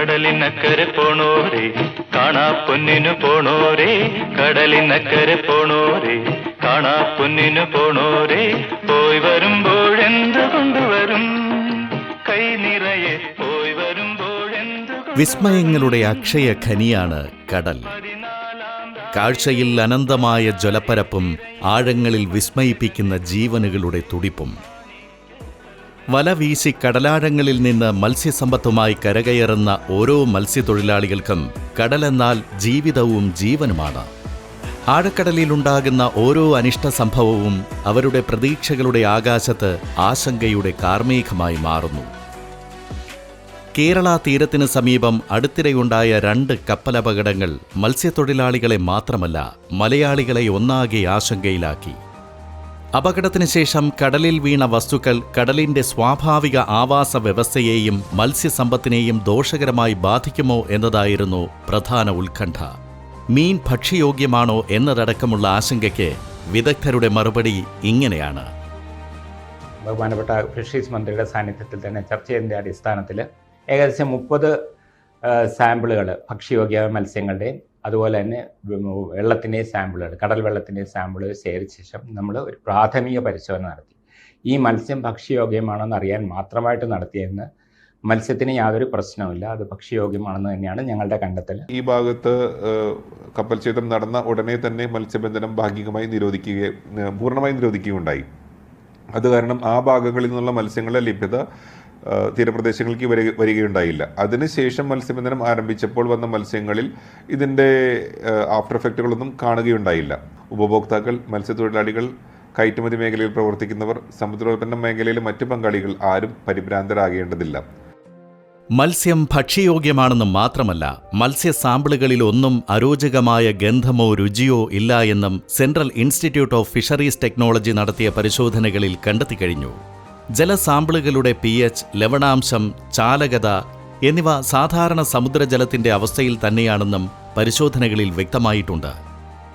കടലിനക്കരെ പോണോരേ കാണാ പൊന്നിനു പോണോരേ കടലിനക്കരെ പോണോരേ കാണാ പൊന്നിനു പോണോരേ പോയി വരുമ്പോഴെന്ത് കൊണ്ടുവരും കൈ നിറയെ പോയി വരുമ്പോഴെന്ത് വിസ്മയങ്ങളുടെ അക്ഷയ ഖനിയാണ് കടൽ. കാഴ്ചയിൽ അനന്തമായ ജലപ്പരപ്പും ആഴങ്ങളിൽ വിസ്മയിപ്പിക്കുന്ന ജീവനുകളുടെ തുടിപ്പും. വല വീശി കടലാഴങ്ങളിൽ നിന്ന് മത്സ്യസമ്പത്തുമായി കരകയറുന്ന ഓരോ മത്സ്യത്തൊഴിലാളികൾക്കും കടലെന്നാൽ ജീവിതവും ജീവനുമാണ്. ആഴക്കടലിലുണ്ടാകുന്ന ഓരോ അനിഷ്ട സംഭവവും അവരുടെ പ്രതീക്ഷകളുടെ ആകാശത്ത് ആശങ്കയുടെ കാർമേഘമായി മാറുന്നു. കേരള തീരത്തിന് സമീപം അടുത്തിടെയുണ്ടായ രണ്ട് കപ്പലപകടങ്ങൾ മത്സ്യത്തൊഴിലാളികളെ മാത്രമല്ല മലയാളികളെ ഒന്നാകെ ആശങ്കയിലാക്കി. അപകടത്തിന് ശേഷം കടലിൽ വീണ വസ്തുക്കൾ കടലിന്റെ സ്വാഭാവിക ആവാസ വ്യവസ്ഥയെയും മത്സ്യസമ്പത്തിനെയും ദോഷകരമായി ബാധിക്കുമോ എന്നതായിരുന്നു പ്രധാന ഉത്കണ്ഠ. മീൻ ഭക്ഷ്യയോഗ്യമാണോ എന്നതടക്കമുള്ള ആശങ്കയ്ക്ക് വിദഗ്ധരുടെ മറുപടി ഇങ്ങനെയാണ്. ബഹുമാനപ്പെട്ട ഫിഷറീസ് മന്ത്രിയുടെ സാന്നിധ്യത്തിൽ തന്നെ ചർച്ച ചെയ്തതിന്റെ അടിസ്ഥാനത്തിൽ ഏകദേശം മുപ്പത് സാമ്പിളുകൾ ഭക്ഷ്യയോഗ്യ മത്സ്യങ്ങളുടെയും അതുപോലെ തന്നെ വെള്ളത്തിന്റെയും സാമ്പിളുകൾ കടൽ വെള്ളത്തിന്റെയും സാമ്പിളുകൾ ശേഖരിച്ച ശേഷം നമ്മൾ ഒരു പ്രാഥമിക പരിശോധന നടത്തി. ഈ മത്സ്യം ഭക്ഷ്യയോഗ്യമാണോ എന്ന് അറിയാൻ മാത്രമായിട്ട് നടത്തിയെന്ന് മത്സ്യത്തിന് യാതൊരു പ്രശ്നവുമില്ല അത് ഭക്ഷ്യയോഗ്യമാണെന്ന് തന്നെയാണ് ഞങ്ങളുടെ കണ്ടെത്തൽ. ഈ ഭാഗത്ത് കപ്പൽ ഛേദം നടന്ന ഉടനെ തന്നെ മത്സ്യബന്ധനം ഭാഗികമായി നിരോധിക്കുകയും പൂർണമായി നിരോധിക്കുകയുണ്ടായി. അത് കാരണം ആ ഭാഗങ്ങളിൽ നിന്നുള്ള മത്സ്യങ്ങളുടെ ലഭ്യത ഏഹ്, തീരപ്രദേശങ്ങൾക്ക് വരിക വരികയുണ്ടായില്ല. അതിനുശേഷം മത്സ്യബന്ധനം ആരംഭിച്ചപ്പോൾ വന്ന മത്സ്യങ്ങളിൽ ഇതിന്റെ ആഫ്റ്റർ എഫക്റ്റുകളൊന്നും കാണുകയുണ്ടായില്ല. ഉപഭോക്താക്കൾ മത്സ്യത്തൊഴിലാളികൾ കയറ്റുമതി മേഖലയിൽ പ്രവർത്തിക്കുന്നവർ സമുദ്രോൽപ്പന്ന മേഖലയിലെ മറ്റു പങ്കാളികൾ ആരും പരിഭ്രാന്തരാകേണ്ടതില്ല. മത്സ്യം ഭക്ഷ്യയോഗ്യമാണെന്ന് മാത്രമല്ല മത്സ്യ സാമ്പിളുകളിൽ ഒന്നും അരോചകമായ ഗന്ധമോ രുചിയോ ഇല്ല എന്നും central institute of fisheries technology നടത്തിയ പരിശോധനകളിൽ കണ്ടെത്തിക്കഴിഞ്ഞു ജലസാമ്പിളുകളുടെ പി എച്ച് ലവണാംശം ചാലകത എന്നിവ സാധാരണ സമുദ്രജലത്തിന്റെ അവസ്ഥയിൽ തന്നെയാണെന്നും പരിശോധനകളിൽ വ്യക്തമായിട്ടുണ്ട്.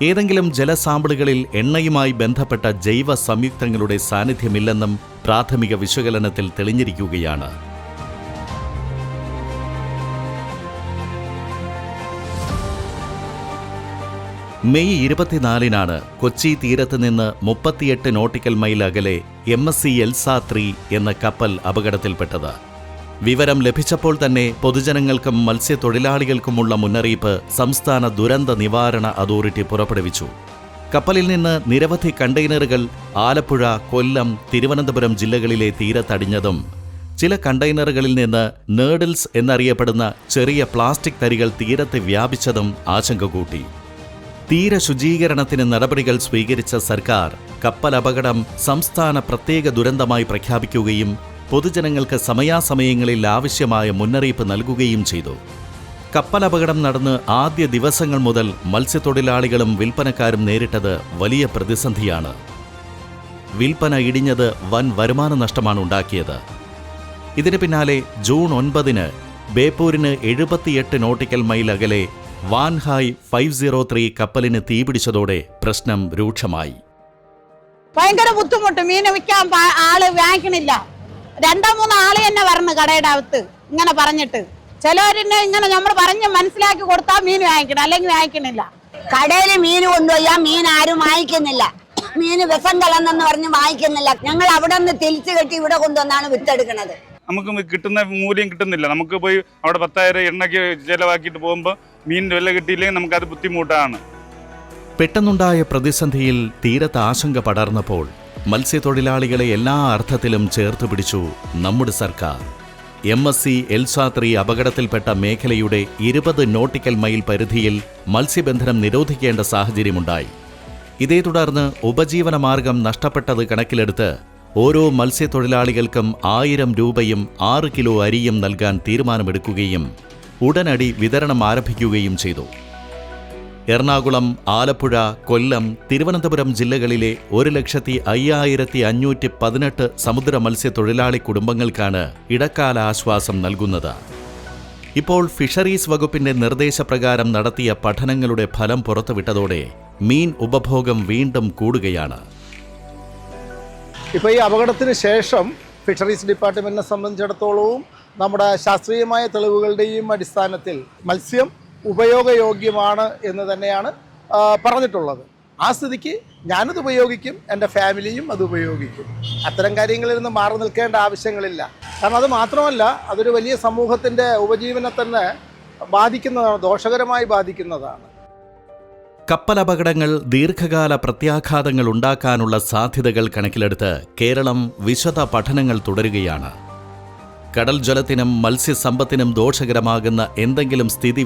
ഏതെങ്കിലും ജലസാമ്പിളുകളിൽ എണ്ണയുമായി ബന്ധപ്പെട്ട ജൈവ സംയുക്തങ്ങളുടെ സാന്നിധ്യമില്ലെന്നും പ്രാഥമിക വിശകലനത്തിൽ തെളിഞ്ഞിരിക്കുകയാണ്. മെയ് ഇരുപത്തിനാലിനാണ് കൊച്ചി തീരത്ത് നിന്ന് മുപ്പത്തിയെട്ട് നോട്ടിക്കൽ മൈൽ അകലെ M S C Elsa three എന്ന കപ്പൽ അപകടത്തിൽപ്പെട്ടത്. വിവരം ലഭിച്ചപ്പോൾ തന്നെ പൊതുജനങ്ങൾക്കും മത്സ്യത്തൊഴിലാളികൾക്കുമുള്ള മുന്നറിയിപ്പ് സംസ്ഥാന ദുരന്ത നിവാരണ അതോറിറ്റി പുറപ്പെടുവിച്ചു. കപ്പലിൽ നിന്ന് നിരവധി കണ്ടെയ്നറുകൾ ആലപ്പുഴ കൊല്ലം തിരുവനന്തപുരം ജില്ലകളിലെ തീരത്തടിഞ്ഞതും ചില കണ്ടെയ്നറുകളിൽ നിന്ന് നേഡിൽസ് എന്നറിയപ്പെടുന്ന ചെറിയ പ്ലാസ്റ്റിക് തരികൾ തീരത്ത് വ്യാപിച്ചതും ആശങ്ക കൂട്ടി. തീരശുചീകരണത്തിന് നടപടികൾ സ്വീകരിച്ച സർക്കാർ കപ്പൽ അപകടം സംസ്ഥാന പ്രത്യേക ദുരന്തമായി പ്രഖ്യാപിക്കുകയും പൊതുജനങ്ങൾക്ക് സമയാസമയങ്ങളിൽ ആവശ്യമായ മുന്നറിയിപ്പ് നൽകുകയും ചെയ്തു. കപ്പലപകടം നടന്ന് ആദ്യ ദിവസങ്ങൾ മുതൽ മത്സ്യത്തൊഴിലാളികളും വിൽപ്പനക്കാരും നേരിട്ടത് വലിയ പ്രതിസന്ധിയാണ്. വിൽപ്പന ഇടിഞ്ഞത് വൻ വരുമാന നഷ്ടമാണ് ഉണ്ടാക്കിയത്. ഇതിന് പിന്നാലെ ജൂൺ ഒൻപതിന് ബേപ്പൂരിന് എഴുപത്തിയെട്ട് നോട്ടിക്കൽ മൈൽ അകലെ Wan Hai five zero three കപ്പലിന് തീപിടിച്ചതോടെ പ്രശ്നം രൂക്ഷമായി. ഭയങ്കര ബുദ്ധിമുട്ട്. മീൻ വിൽക്കാൻ ആൾ വാങ്ങിക്കണില്ല. രണ്ടോ മൂന്നോ ആൾ തന്നെ പറഞ്ഞു കടയുടെ അകത്ത്. ഇങ്ങനെ പറഞ്ഞിട്ട്. ചിലവരിനെ ഇങ്ങനെ നമ്മൾ പറഞ്ഞ് മനസ്സിലാക്കി കൊടുത്താൽ മീൻ വാങ്ങിക്കണം അല്ലെങ്കിൽ വാങ്ങിക്കണില്ല. കടയിൽ മീൻ കൊണ്ടുപോയാൽ മീൻ ആരും വാങ്ങിക്കുന്നില്ല. മീൻ വിഷം കലന്നെന്ന് പറഞ്ഞ് വാങ്ങിക്കുന്നില്ല. ഞങ്ങൾ അവിടെ നിന്ന് തിരിച്ചു കെട്ടി ഇവിടെ കൊണ്ടുവന്നാണ് വിത്തെടുക്കുന്നത് നമുക്ക് കിട്ടുന്ന മൂല്യം കിട്ടുന്നില്ല. നമുക്ക് പോയി അവിടെ പത്തായിരം എണ്ണയ്ക്ക് ചിലവാക്കിയിട്ട് പോകുമ്പോൾ മീൻ വില കിട്ടിയില്ലെങ്കിൽ നമുക്കത് ബുദ്ധിമുട്ടാണ്. പെട്ടെന്നുണ്ടായ പ്രതിസന്ധിയിൽ തീരത്ത് ആശങ്ക പടർന്നപ്പോൾ മത്സ്യത്തൊഴിലാളികളെ എല്ലാ അർത്ഥത്തിലും ചേർത്ത് പിടിച്ചു നമ്മുടെ സർക്കാർ. എം എസ് സി എൽസാത്രി അപകടത്തിൽപ്പെട്ട മേഖലയുടെ ഇരുപത് നോട്ടിക്കൽ മൈൽ പരിധിയിൽ മത്സ്യബന്ധനം നിരോധിക്കേണ്ട സാഹചര്യമുണ്ടായി. ഇതേ തുടർന്ന് ഉപജീവനമാർഗം നഷ്ടപ്പെട്ടത് കണക്കിലെടുത്ത് ഓരോ മത്സ്യത്തൊഴിലാളികൾക്കും ആയിരം രൂപയും ആറ് കിലോ അരിയും നൽകാൻ തീരുമാനമെടുക്കുകയും ഉടനടി വിതരണം ആരംഭിക്കുകയും ചെയ്തു. എറണാകുളം ആലപ്പുഴ കൊല്ലം തിരുവനന്തപുരം ജില്ലകളിലെ ഒരു ലക്ഷത്തി അയ്യായിരത്തി അഞ്ഞൂറ്റി പതിനെട്ട് സമുദ്ര മത്സ്യത്തൊഴിലാളി കുടുംബങ്ങൾക്കാണ് ഇടക്കാല ആശ്വാസം നൽകുന്നത്. ഇപ്പോൾ ഫിഷറീസ് വകുപ്പിന്റെ നിർദ്ദേശപ്രകാരം നടത്തിയ പഠനങ്ങളുടെ ഫലം പുറത്തുവിട്ടതോടെ മീൻ ഉപഭോഗം വീണ്ടും കൂടുകയാണ്. ഇപ്പോൾ ഈ അപകടത്തിന് ശേഷം ഫിഷറീസ് ഡിപ്പാർട്ട്മെന്റിനെ സംബന്ധിച്ചിടത്തോളവും നമ്മുടെ ശാസ്ത്രീയമായ തെളിവുകളുടെയും അടിസ്ഥാനത്തിൽ മത്സ്യം ഉപയോഗയോഗ്യമാണ് എന്ന് തന്നെയാണ് പറഞ്ഞിട്ടുള്ളത്. ആ സ്ഥിതിക്ക് ഞാനത് ഉപയോഗിക്കും എന്റെ ഫാമിലിയും അത് ഉപയോഗിക്കും. അത്തരം കാര്യങ്ങളിൽ നിന്ന് മാറി നിൽക്കേണ്ട ആവശ്യങ്ങളില്ല. കാരണം അത് മാത്രമല്ല അതൊരു വലിയ സമൂഹത്തിന്റെ ഉപജീവനെ തന്നെ ബാധിക്കുന്നതാണ് ദോഷകരമായി ബാധിക്കുന്നതാണ്. കപ്പലപകടങ്ങൾ ദീർഘകാല പ്രത്യാഘാതങ്ങൾ ഉണ്ടാക്കാനുള്ള സാധ്യതകൾ കണക്കിലെടുത്ത് കേരളം വിശദ പഠനങ്ങൾ തുടരുകയാണ്. കടൽ ജലത്തിനും മത്സ്യസമ്പത്തിനും ദോഷകരമാകുന്ന എന്തെങ്കിലും സ്ഥിതി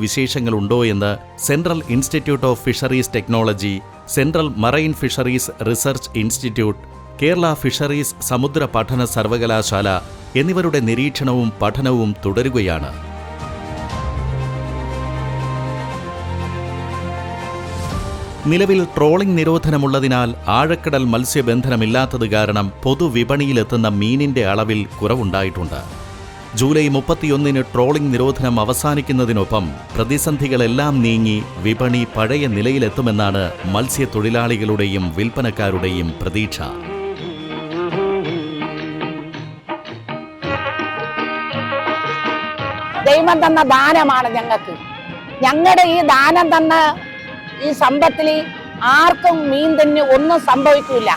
എന്ന് central institute of fisheries technology central marine fisheries research institute Kerala fisheries സമുദ്ര പഠന സർവകലാശാല എന്നിവരുടെ നിരീക്ഷണവും പഠനവും തുടരുകയാണ്. നിലവിൽ ട്രോളിംഗ് നിരോധനമുള്ളതിനാൽ ആഴക്കടൽ മത്സ്യബന്ധനമില്ലാത്തത് കാരണം പൊതുവിപണിയിലെത്തുന്ന മീനിന്റെ അളവിൽ കുറവുണ്ടായിട്ടുണ്ട്. ജൂലൈ മുപ്പത്തിയൊന്നിന് ട്രോളിംഗ് നിരോധനം അവസാനിക്കുന്നതിനൊപ്പം പ്രതിസന്ധികളെല്ലാം നീങ്ങി വിപണി പഴയ നിലയിലെത്തുമെന്നാണ് മത്സ്യത്തൊഴിലാളികളുടെയും വിൽപ്പനക്കാരുടെയും പ്രതീക്ഷ. ദൈവം തന്ന ദാനമാണ് ഞങ്ങൾക്ക്. ഞങ്ങളുടെ ഈ ദാനം തന്ന ഈ സമ്പത്തിൽ ആർക്കും മീൻ തന്നെ ഒന്നും സംഭവിക്കില്ല